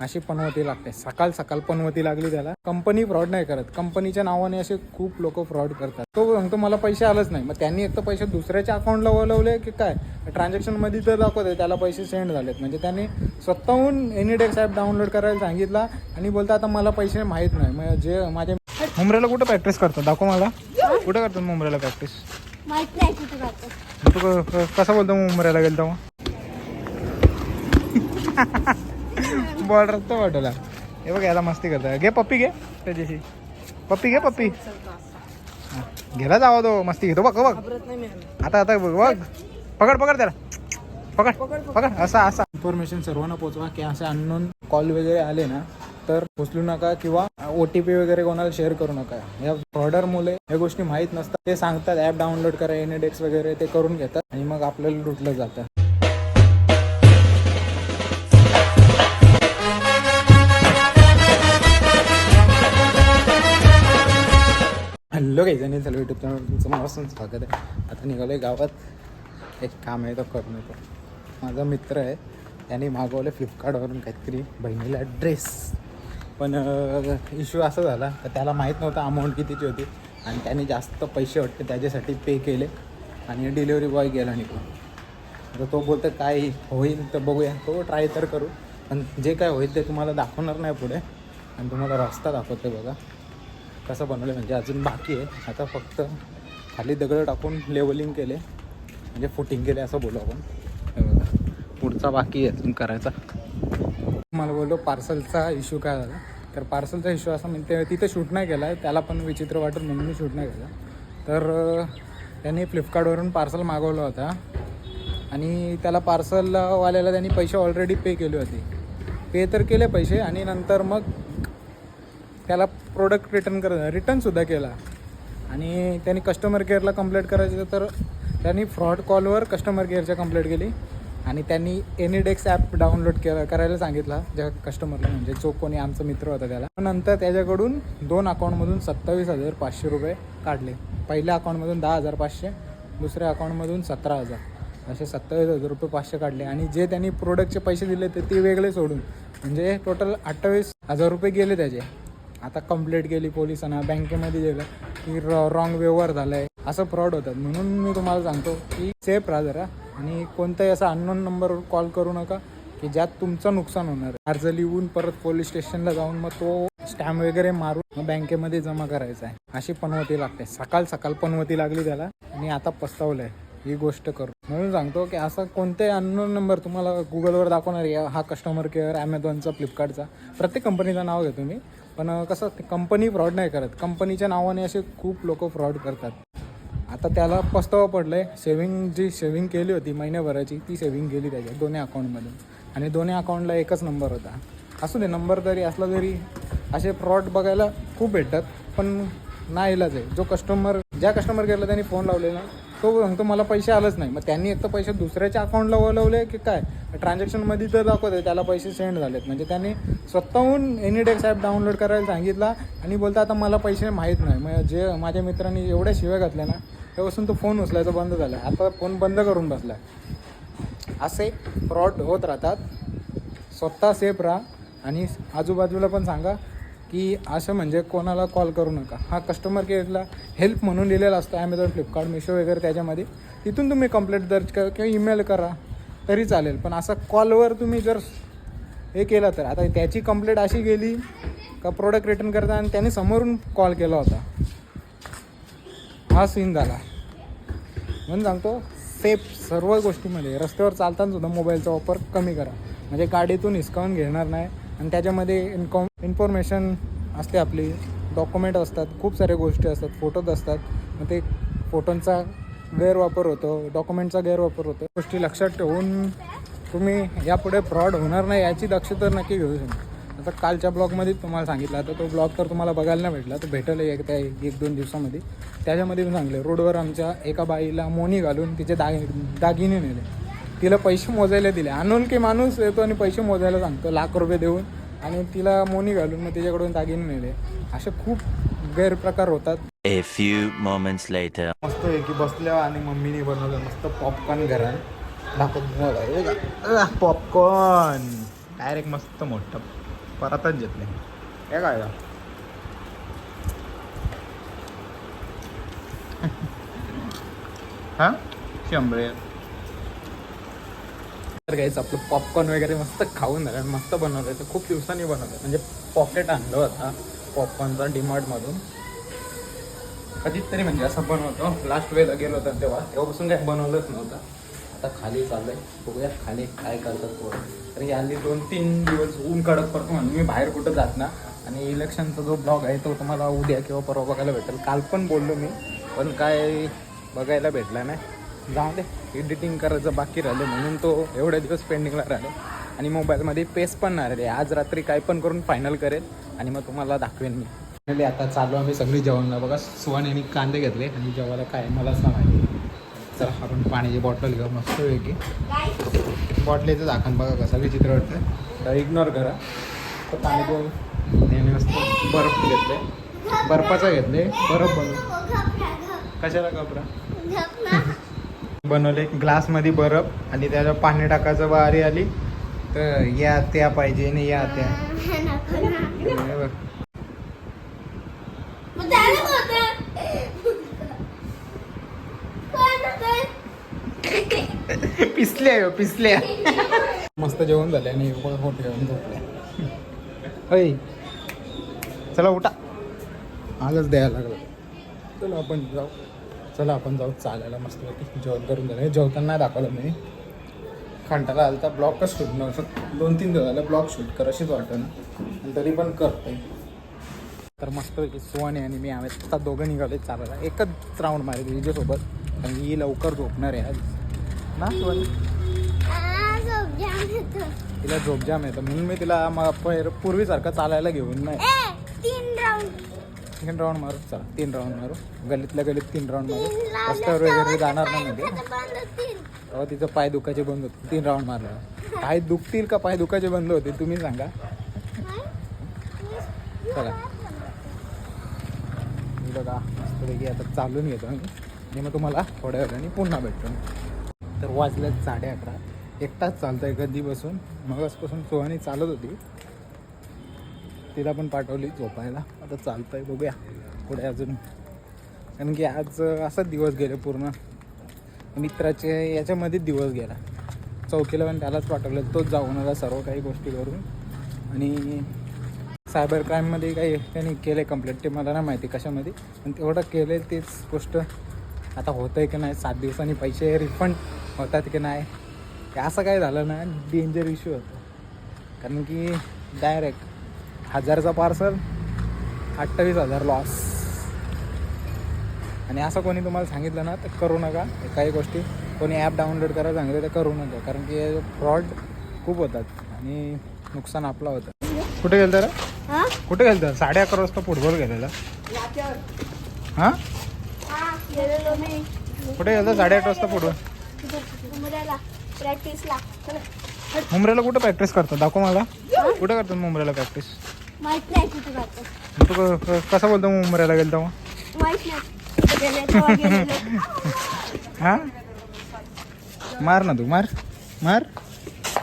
अशी पनवती लागते. सकाळ सकाळ पनवती लागली त्याला. कंपनी फ्रॉड नाही करत. कंपनीच्या नावाने असे खूप लोक फ्रॉड करतात. तो सांगतो मला पैसे आलंच नाही. मग त्यांनी एक तर पैसे दुसऱ्याच्या अकाउंटला वळवले की काय? ट्रान्झॅक्शनमध्ये तर दाखवते त्याला पैसे सेंड झालेत. म्हणजे त्यांनी स्वतःहून एनीडेक्स ॲप डाउनलोड करायला सांगितला आणि बोलता आता मला पैसे माहीत नाही. मग जे माझ्या मुंबईला कुठं प्रॅक्टिस करतात? दाखव मला. कुठं करतात मुंबईला प्रॅक्टिस तू कसा बोलतो मुंबईला गेल तेव्हा बॉर्डर तर वाटला हे बघ याला मस्ती करता घे पप्पी घे. त्याच्याशी. पप्पी घे पप्पी. हा, गेला जावा तो मस्ती घेतो. बघ बघ. आता आता बघ बघ. पकड पकड त्याला. पकड पकड असा असा. इन्फॉर्मेशन सर्वांना पोचवा की असे अननोन कॉल वगैरे आले ना तर उचलू नका किंवा ओ टी पी वगैरे कोणाला शेअर करू नका. या फ्रॉडर मुले या गोष्टी माहीत नसतात. ते सांगतात ॲप डाउनलोड करा एनेडेक्स वगैरे ते करून घेतात आणि मग आपल्याला लुटलं जातं. हॅलो काही जणी चला युट्यूब चॅनल तुमचं मनापासून स्वागत आहे आता निघालो आहे गावात एक काम आहे तो करून येतो माझा मित्र आहे त्याने मागवलं फ्लिपकार्टवरून काहीतरी बहिणीला ड्रेस पण इश्यू असा झाला तर त्याला माहीत नव्हतं अमाऊंट कितीची होती आणि त्याने जास्त पैसे वाटते त्याच्यासाठी पे केले आणि डिलेवरी बॉय गेला निघून आता तो बोलतो काय होईल तर बघूया तो ट्राय तर करू पण जे काय होईल ते तुम्हाला दाखवणार नाही पुढे आणि तुम्हाला रस्ता दाखवते बघा कसं बनवलं म्हणजे अजून बाकी आहे. आता फक्त खाली दगड टाकून लेवलिंग केले. म्हणजे फुटिंग केले असं बोलू आपण. पुढचा बाकी आहे अजून करायचा. मला बोललो पार्सलचा इश्यू काय झाला? तर पार्सलचा इश्यू असा म्हणजे तिथे शूट नाही केला आहे त्याला पण विचित्र वाटून म्हणून मी शूट नाही केला. तर त्यांनी फ्लिपकार्टवरून पार्सल मागवलं होता. आणि त्याला पार्सलवाल्याला त्यांनी पैसे ऑलरेडी पे केले होते. पे तर केले पैसे आणि नंतर मग त्याला प्रोडक्ट रिटर्न कर रिटर्नसुद्धा केला. आणि त्यांनी कस्टमर केअरला कंप्लेंट करायचं तर त्यांनी फ्रॉड कॉलवर कस्टमर केअरच्या कंप्लेंट केली. आणि त्यांनी एनिडेक्स ॲप डाउनलोड के करायला सांगितला ज्या कस्टमरला म्हणजे जो कोणी आमचा मित्र होता त्याला. नंतर त्याच्याकडून दोन अकाउंटमधून सत्तावीस हजार पाचशे रुपये काढले. पहिल्या अकाउंटमधून दहा हजार पाचशे दुसऱ्या अकाउंटमधून सतरा हजार. असे सत्तावीस हजार रुपये पाचशे काढले. आणि जे त्यांनी प्रोडक्टचे पैसे दिले ते ते वेगळे सोडून म्हणजे टोटल अठ्ठावीस हजार रुपये गेले त्याचे. आता कंप्लेंट केली पोलिसांना बँकेमध्ये गेलं की रॉंग व्यवहार झाला आहे असं फ्रॉड होतात म्हणून मी तुम्हाला सांगतो की सेफ राहा जरा आणि कोणताही असा अननोन नंबरवर कॉल करू नका की ज्यात तुमचं नुकसान होणार आहे. अर्ज लिहून परत पोलीस स्टेशनला जाऊन मग तो स्टॅम्प वगैरे मारून मग बँकेमध्ये जमा करायचा आहे. अशी पनवती लागते. सकाळ सकाळ पनवती लागली त्याला आणि आता पस्तावलं आहे ही गोष्ट करू. म्हणून सांगतो की असा कोणताही अननोन नंबर तुम्हाला गुगलवर दाखवणार आहे. हा कस्टमर केअर ॲमेझॉनचा फ्लिपकार्टचा प्रत्येक कंपनीचं नाव घेतो मी. पण कसं कंपनी फ्रॉड नाही करत. कंपनीच्या नावाने असे खूप लोक फ्रॉड करतात. आता त्याला पस्तावा आहे सेव्हिंग जी सेव्हिंग केली होती महिन्याभराची ती सेव्हिंग गेली त्याच्या दोन्ही अकाउंटमधून आणि दोन्ही अकाउंटला एकच नंबर होता. असू दे नंबर तरी असला तरी असे फ्रॉड बघायला खूप भेटतात पण नाही इलाज आहे. जो कस्टमर ज्या कस्टमर केअरला त्यांनी फोन लावलेला. तो सांगतो मला पैसे आलंच नाही. मग त्यांनी एक तर पैसे दुसऱ्याच्या अकाउंटला वळवले की काय? ट्रान्झॅक्शनमध्ये तर दाखवते त्याला पैसे सेंड झालेत. म्हणजे त्यांनी स्वतःहून एनीडेक्स ॲप डाउनलोड करायला सांगितला आणि बोलता आता मला पैसे माहीत नाही. मग जे माझ्या मित्रांनी एवढ्या शिव्या घातल्या ना तेव्हापासून तो फोन उचलायचा बंद झाला. आता फोन बंद करून बसला. असे फ्रॉड होत राहतात. स्वतः सेफ राहा. आणि आजूबाजूला पण सांगा की असं म्हणजे कोणाला कॉल करू नका. हा कस्टमर केअरला हेल्प म्हणून लिहिलेला असतो ॲमेझॉन फ्लिपकार्ट मिशो वगैरे त्याच्यामध्ये. तिथून तुम्ही कंप्लेंट दर्ज करा किंवा ईमेल करा तरी चालेल. पण असं कॉलवर तुम्ही जर हे केलं तर आता त्याची कंप्लेंट अशी गेली का प्रोडक्ट रिटर्न करता आणि त्याने समोरून कॉल केला होता. हा सीन झाला. म्हणून सांगतो सेफ सर्व गोष्टीमध्ये रस्त्यावर चालताना सुद्धा मोबाईलचा वापर कमी करा. म्हणजे गाडीतून हिसकावून घेणार नाही आणि त्याच्यामध्ये इन्कॉम इन्फॉर्मेशन असते आपली डॉक्युमेंट असतात खूप साऱ्या गोष्टी असतात फोटोज असतात. मग ते फोटोंचा गैरवापर होतो डॉक्युमेंटचा गैरवापर होतो. गोष्टी लक्षात ठेवून तुम्ही यापुढे फ्रॉड होणार नाही याची दक्षता नक्की घेऊ शकता. आता कालच्या ब्लॉगमध्ये तुम्हाला सांगितला तर तो ब्लॉग तर तुम्हाला बघायला नाही भेटला तर भेटलं एक त्या एक दोन दिवसामध्ये. त्याच्यामध्ये पण सांगले रोडवर आमच्या एका बाईला मोनी घालून तिचे दाग दागिने नेले. तिला पैसे मोजायला दिले. अनोळखी माणूस येतो आणि पैसे मोजायला सांगतो लाख रुपये देऊन. आणि तिला मोनी घालून मग तिच्याकडून दागिने नेले. असे खूप गैरप्रकार होतात. A few moments later. मस्त आहे की बसल्या आणि मम्मीने बनवलं मस्त पॉपकॉर्न घरात. दाखवत पॉपकॉर्न डायरेक्ट मस्त मोठं. परतच घेतले हे काय का हा? शंभर. तर काहीच आपलं पॉपकॉर्न वगैरे मस्त खाऊन झालं. आणि मस्त बनवलं. तर खूप दिवसांनी बनवलं. म्हणजे पॉकेट आणलं होता पॉपकॉर्नचा डीमार्टमधून कधीच तरी म्हणजे असं बनवतो. लास्ट वेळेला गेलो होतो तेव्हा. तेव्हापासून काही बनवलंच नव्हतं. आता खाली चाललंय. बघूया खाली काय करतात तो तर आली दोन तीन दिवस ऊन कडक पडतो म्हणून मी बाहेर कुठं जात ना. आणि इलेक्शनचा जो ब्लॉग आहे तो तुम्हाला उद्या किंवा परवा बघायला भेटेल. काल पण बोललो मी. पण काय बघायला भेटला नाही. जाऊ दे. एडिटिंग करायचं बाकी राहिलं म्हणून तो एवढे दिवस पेंडिंगला राहिले. आणि मोबाईलमध्ये पेस पण नाही राहिले. आज रात्री काय पण करून फायनल करेल. आणि मग तुम्हाला दाखवेन मी. आता चालू आम्ही सगळी जेवणला बघा सुहान यांनी कांदे घेतले. आणि जेवायला काय मला असं माहिती. चला आपण पाण्याची बॉटल घेऊ. मस्त वेगळी बॉटलीचं दाखवून बघा कसं विचित्र वाटतं तर इग्नोर करा. तर पाणी घेऊन नेहमी मस्त बर्फ घेतले. बर्फाचं घेतले. बर्फ बनवून. कशाला कपडा? बनवले. ग्लासमध्ये बरफ आणि त्याला पाणी टाकायचं बारी आली. तर या त्या पाहिजे आणि या त्या. हे हो, पिसल्या पिसल्या मस्त जेवण झाले आणि मोठे जेवण झोपले होय. चला उठा. आजच द्यायला लागलं. चला आपण जाऊ. चला आपण जाऊ चालायला. मस्त जेवण करून झालं जेवताना दाखवलं मी. खंटाला आलं तर ब्लॉकच शूट नव्हतं. दोन तीन दिवस झालं ब्लॉक शूट कर अशीच वाटतं ना आणि तरी पण करते तर मस्त सुहाने आणि मी आम्ही आता दोघं निघाले चालायला. एकच राऊंड मारेल विजेसोबत आणि ही लवकर झोपणार आहे आज. ना तिला झोप जाम येतं. म्हणून मी तिला मग पूर्वीसारखं चालायला घेऊन नाही. तीन राऊंड तीन राऊंड मारू चला तीन राऊंड मारू. गलीतल्या गलीत तीन राऊंड मारू. रस्त्यावर वगैरे जाणार नाही म्हणजे तेव्हा तिचं पाय दुखायचे बंद होते. तीन राऊंड मारलं. पाय दुखतील का पाय दुखायचे बंद होते तुम्ही सांगा. चला. मी बघा मस्तपैकी आता चालून घेतो मी. आणि मग तुम्हाला थोड्या वेळाने पुन्हा भेटतो. तर वाजल्यात साडे अकरा एकटाच आहे कधी बसून मगचपासून सोहानी चालत होती. तिला पण पाठवली झोपायला. आता चालतंय बघूया. पुढे अजून. कारण की आज असाच दिवस गेले पूर्ण. मित्राचे याच्यामध्येच दिवस गेला. चौकीला पण त्यालाच पाठवलं. तोच जाऊन आला सर्व काही गोष्टी करून आणि सायबर क्राईममध्ये काही त्यांनी केलं आहे कंप्लेंट. ते मला नाही माहिती कशामध्ये. पण तेवढं केलं आहे तेच गोष्ट. आता होतं आहे की नाही? सात दिवसांनी पैसे रिफंड होतात की नाही? असं काय झालं ना डेंजर इश्यू होतं. कारण की डायरेक्ट हजारचा पार्सल अठ्ठावीस हजार लॉस आणि असं कोणी तुम्हाला सांगितलं ना तर करू नका. काही गोष्टी कोणी ॲप डाउनलोड करायला सांगितलं तर करू नका. कारण की फ्रॉड खूप होतात आणि नुकसान आपलं होतं. कुठे गेलं तर हा? कुठे गेलं तर साडे अकरा वाजता फुटबॉल गेलेला हां? हा कुठे गेलं साडे आठ वाजता फुटबॉल मुंबईला कुठं प्रॅक्टिस करतात? दाखव मला. कुठे करतात मुंबईला प्रॅक्टिस माहीत नाही कुठे जातो? तू क- क- कसं बोलतो मुंबईला गेलं तेव्हा माहीत नाही कुठे गेले तेव्हा गेलेलो हा? मार ना तू मार. मार.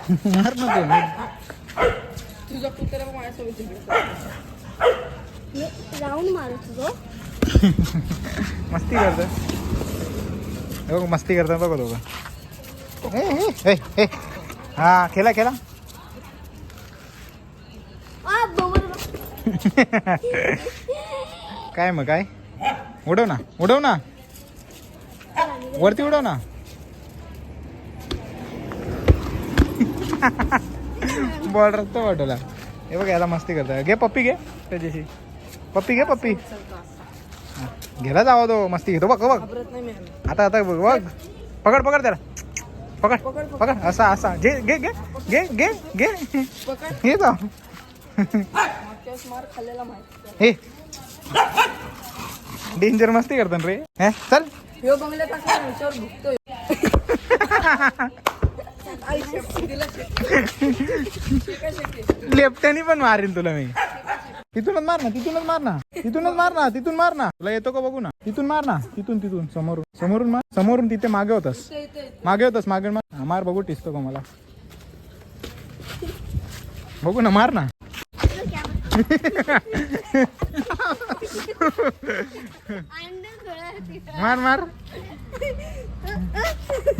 मार ना तू मी राऊंड मारत होतो मस्ती करतो हे बघ मस्ती करता बघ दोघं ए, ए, ए, ए. हा खेळा खेळा काय मग काय? उडव ना उडव ना. वरती उडव ना. बॉल रक्त वाटवला हे बघ याला मस्ती करता घे पप्पी घे. त्याच्याशी. पप्पी घे पप्पी. गेला जावा तो मस्ती घेतो. बघ बघ. आता आता बघ बघ. पकड पकड त्याला. पकड पकड असा असा. घे घे घे. घे घे घे. घे जाऊ हे. डेंजर मस्ती करतात रे. हे चल. ह्यो बंगल्या टाकला ह्याच्यावर भुकतोय लेफ्टनी पण मारीन तुला मी. तिथूनच मार ना तिथूनच मार ना. तिथूनच मार ना तिथून मार ना. तुला येतो का बघू ना? तिथून मार ना. तिथून तिथून. समोरून समोरून मार. समोरून तिथे मागे होतास. मागे होतास मागे मार. मार बघू टिसतो का मला. बघू ना मार ना. मार मार.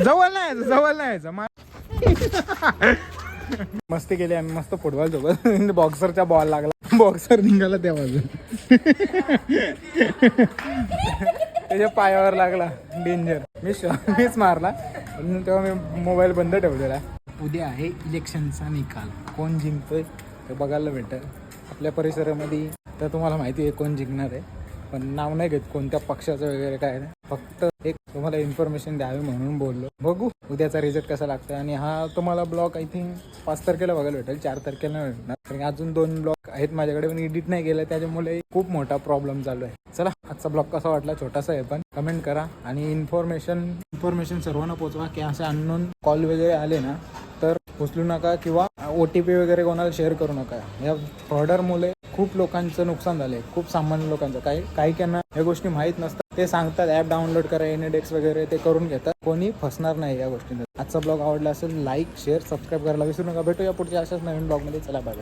जवळ नाही जवळ नाही मार. मस्ती केली आम्ही मस्त फुटबॉल सोबत. बॉक्सरचा बॉल लागला. बॉक्सर निघाला त्या बाजून त्याच्या पायावर लागला. डेंजर मी मीच मारला. तेव्हा मी मोबाईल बंद ठेवलेला. उद्या आहे इलेक्शनचा निकाल. कोण जिंकतोय ते बघायला भेटत आपल्या परिसरामध्ये. तर तुम्हाला माहिती आहे कोण जिंकणार आहे. पण नाव नाही घेत कोणत्या पक्षाचं वगैरे काय नाही. फक्त एक तुम्हाला इन्फॉर्मेशन द्यावी म्हणून बोललो. बघू उद्याचा रिझल्ट कसा लागतो आणि हा तुम्हाला ब्लॉग आय थिंक पाच तारखेला बघायला भेटेल चार तारखेला भेटणार. कारण अजून दोन ब्लॉग आहेत माझ्याकडे पण एडिट नाही केलं. त्याच्यामुळे खूप मोठा प्रॉब्लेम चालू आहे. चला आजचा ब्लॉग कसा वाटला? छोटासा आहे पण कमेंट करा. आणि इन्फॉर्मेशन इन्फॉर्मेशन सर्वांना पोचवा की असे अननोन कॉल वगैरे आले ना तर उचलू नका किंवा ओ टी पी वगैरे कोणाला शेअर करू नका. या फ्रॉडरमुळे खूप लोकांचं नुकसान झालंय. खूप सामान्य लोकांचं. काही काही त्यांना या गोष्टी माहीत नसतात. ते सांगतात ॲप डाउनलोड करा एनेडेक्स वगैरे ते करून घेतात. कोणी फसणार नाही या गोष्टींमध्ये. आजचा ब्लॉग आवडला असेल लाईक शेअर सबस्क्राईब करायला विसरू नका. भेटूया पुढच्या अशाच नवीन ब्लॉगमध्ये चला बाय